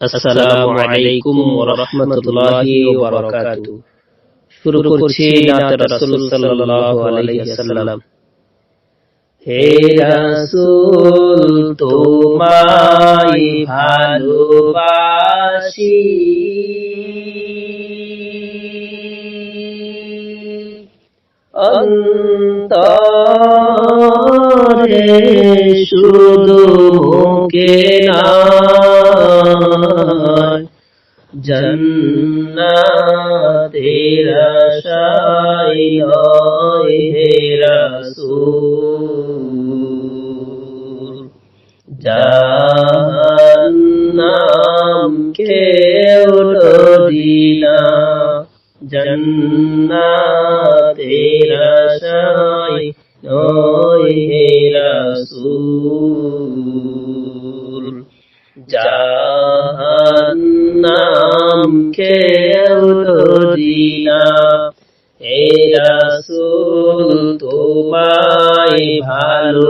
আসসালামু আলাইকুম ওয়া রাহমাতুল্লাহি ওয়া ভালোবাসি। অন্তরে শুধু মুখে নয় জন্নাতের আশায় নয় হে রাসূল। জাহান্নাম কেউ ডরি না জন্নাতের নয় হে রাসূল জাহান্নাম কেউ না হে তোমায় ভালোবাসি।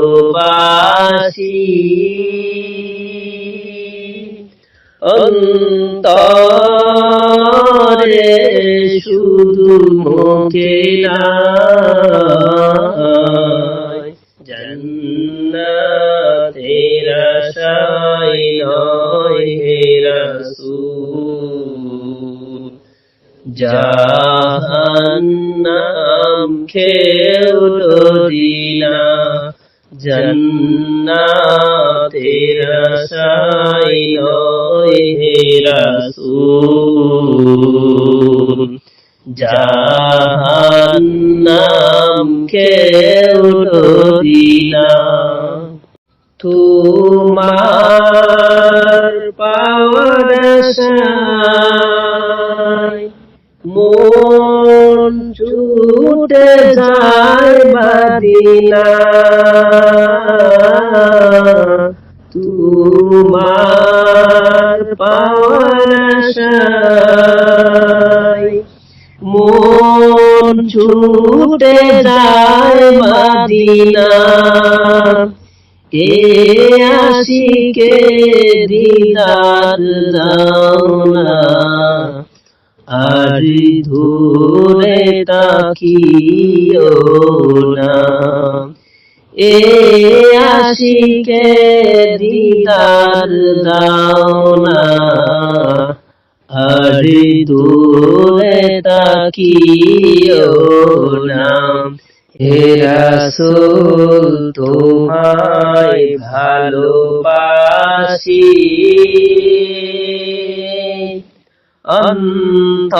অন্তরে শুধু মুখে নাই জাহান্নাম খেউ ডরি না জন্নাতের নয় হে রাসূল। জাহান্নাম খেউ ডরি না তোমার পাওয়ার আশায় মন ছুটে যায় বাদিনা তোমার পাওয়ার মন ছুটে যায় মাদিনা। কে আশিকে দিদার দাও না। আর ধরে তাকিও না। এ আশিকে দিদার দাও না আর দূরে তাকিও না। হে রাসূল, তোমায় ভালোবাসি। অন্তরে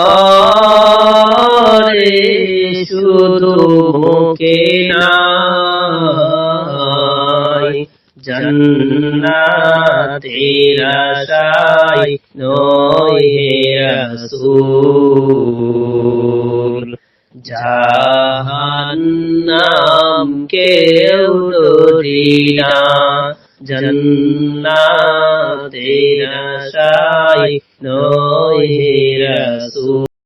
শুধু মুখে নাই জন্নাতের আশায় নয় হে রাসূল। জাহান্নাম কেউ না জন্নাতের আশায় নয় হে রাসূল।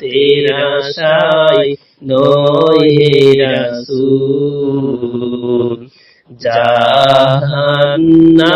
তেরা সাই নয় হে রাসূল জাহান্নাম